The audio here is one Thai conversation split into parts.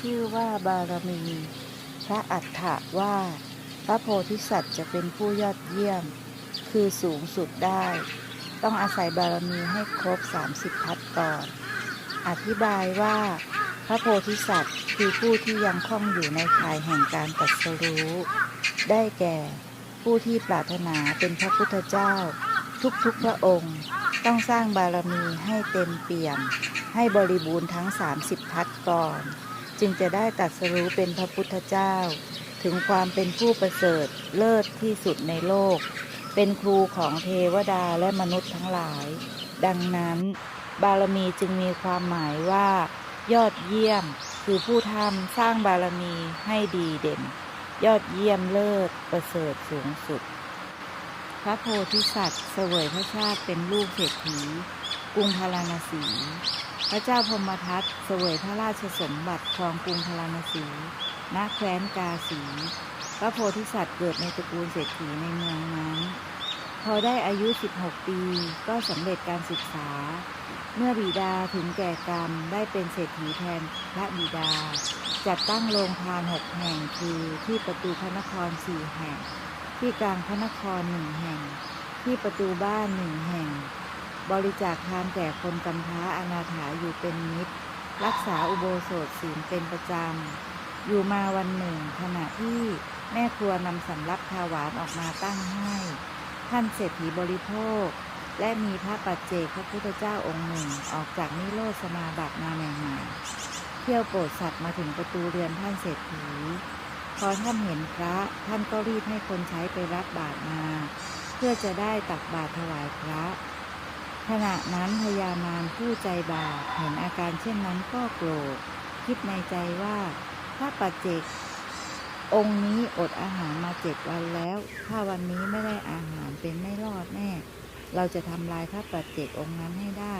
ชื่อว่าบารมี พระอัฏฐะว่า พระโพธิสัตว์จะเป็นผู้ยอดเยี่ยม คือสูงสุดได้ ต้องอาศัยบารมีให้ครบ 30พัดก่อน อธิบายว่า พระโพธิสัตว์คือผู้ที่ยังคล่องอยู่ในข่ายแห่งการตรัสรู้ ได้แก่ ผู้ที่ปรารถนาเป็นพระพุทธเจ้า ทุกๆพระองค์ต้องสร้างบารมีให้เต็มเปี่ยม ให้บริบูรณ์ทั้ง 30พัดก่อน จึงจะได้ตรัสรู้เป็นพระพุทธเจ้า ถึงความเป็นผู้ประเสริฐเลิศที่สุดในโลก เป็นครูของเทวดาและมนุษย์ทั้งหลาย ดังนั้น บารมีจึงมีความหมายว่า ยอดเยี่ยม คือผู้ทำสร้างบารมีให้ดีเด่น ยอดเยี่ยมเลิศประเสริฐสูงสุด พระโพธิสัตว์เสวยพระชาติเป็นลูกเศรษฐีกรุงพาราณสี พระเจ้าพมทัตเสวยพระราชสมบัติครองกรุงพาราณสีณแคว้นกาสี พระโพธิสัตว์เกิดในตระกูลเศรษฐีในเมืองนั้น พอได้อายุ 16 ปีก็สำเร็จการศึกษา เมื่อบิดาถึงแก่กรรมได้เป็นเศรษฐีแทนพระบิดา จัดตั้งโรงทานหกแห่งคือที่ประตูพระนครสี่แห่ง ที่กลางพระนครหนึ่งแห่ง ที่ประตูบ้านหนึ่งแห่ง บริจาคทานแก่คนกำพร้าอนาถาอยู่เป็นนิดรักษาอุโบสถศีลเป็นประจำ อยู่มาวันหนึ่ง ขณะที่แม่ครัวนำสำรับขาวหวานออกมาตั้งให้ ท่านเศรษฐีบริโภค และมีพระปัจเจกพระพุทธเจ้าองค์หนึ่งออกจากนิโรธสมาบัติมาใหม่ๆเที่ยวโปรดสัตว์มาถึงประตูเรือนท่านเศรษฐีพอท่านเห็นพระท่านก็รีบให้คนใช้ไปรับบาตรมา เพื่อจะได้ตักบาตรถวายพระ ขณะนั้นพญามารผู้ใจบาปเห็นอาการเช่นนั้นก็โกรธคิดในใจว่าพระปัจเจกองค์นี้อดอาหารมาเจ็ดวันแล้ว ถ้าวันนี้ไม่ได้อาหารเป็นไม่รอดแน่ เราจะทำลายพระปัจเจกองค์นั้นให้ได้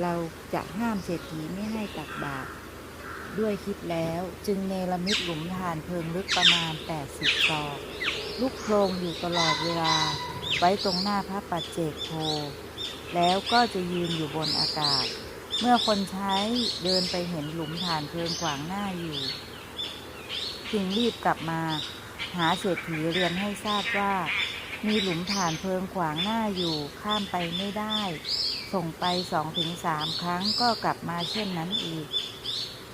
เราจะห้ามเศรษฐีไม่ให้ตักบาตรด้วยคิดแล้วจึงเนรมิตหลุมฐานเพลิงลึกประมาณ 80ศอกลุกโพลงอยู่ตลอดเวลา ไว้ตรงหน้าพระปัจเจกโพ แล้วก็จะยืนอยู่บนอากาศ เมื่อคนใช้เดินไปเห็นหลุมฐานเพลิงขวางหน้าอยู่ จึงรีบกลับมา หาเศรษฐีเรียนให้ทราบว่า มีหลุมฐานเพลิงขวางหน้าอยู่ข้ามไปไม่ได้ ส่งไปสองถึงสามครั้งก็กลับมาเช่นนั้นอีก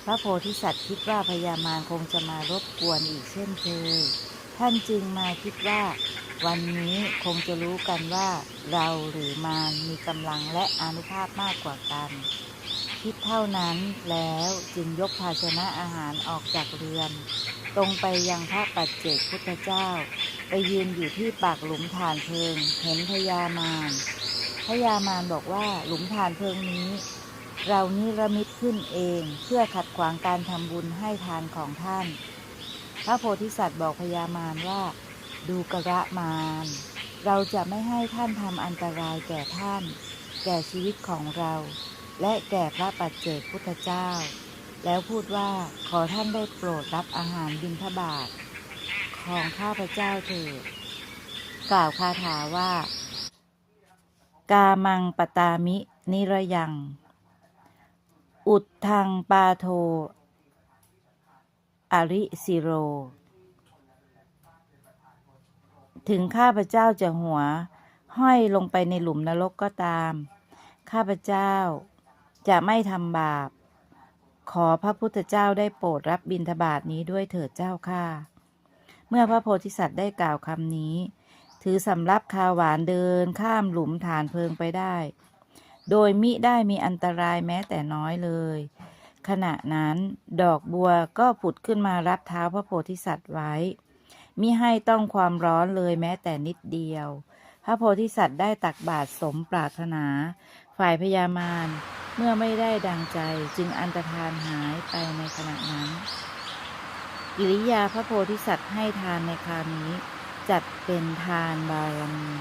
พระโพธิสัตว์คิดว่าพญามารคงจะมารบกวนอีกเช่นเคยท่านจึงมาคิดว่า วันนี้คงจะรู้กันว่าเราหรือมารมีกำลังและอนุภาพมากกว่ากัน คิดเท่านั้นแล้วจึงยกภาชนะอาหารออกจากเรือน ตรงไปยังพระปัจเจกพุทธเจ้า ไปยืนอยู่ที่ปากหลุมฐานเพลิง เห็นพญามารพญามารบอกว่าหลุมฐานเพลิงนี้ เรานิรมิตขึ้นเองเพื่อขัดขวางการทำบุญให้ทานของท่าน พระโพธิสัตว์บอกพญามารว่า ดูกระมารเราจะไม่ให้ท่านทำอันตรายแก่ท่าน แก่ชีวิตของเรา และแก่พระปัจเจกพุทธเจ้า แล้วพูดว่าขอท่านได้โปรดรับอาหารบิณฑบาตของข้าพเจ้าเถิดกล่าวคาถาว่า กามังปตามิ นิระยัง อุดทังปาโท อริสิโร ถึงข้าพเจ้าจะหัว ห้อยลงไปในหลุมนรกก็ตาม ข้าพเจ้าจะไม่ทำบาป ขอพระพุทธเจ้าได้โปรดรับบิณฑบาตนี้ด้วยเถิดเจ้าค่ะเมื่อพระโพธิสัตว์ได้กล่าวคำนี้ ถือสำรับคาวหวานเดินข้ามหลุมฐานเพลิงไปได้ โดยมิได้มีอันตรายแม้แต่น้อยเลย ขณะนั้นดอกบัวก็ผุดขึ้นมารับเท้าพระโพธิสัตว์ไว้ มิให้ต้องความร้อนเลยแม้แต่นิดเดียว พระโพธิสัตว์ได้ตักบาตรสมปรารถนา ฝ่ายพญามารเมื่อไม่ได้ดังใจจึงอันตรธานหายไปในขณะนั้นกิริยาพระโพธิสัตว์ให้ทานในคราวนี้ จัดเป็นทานบารมี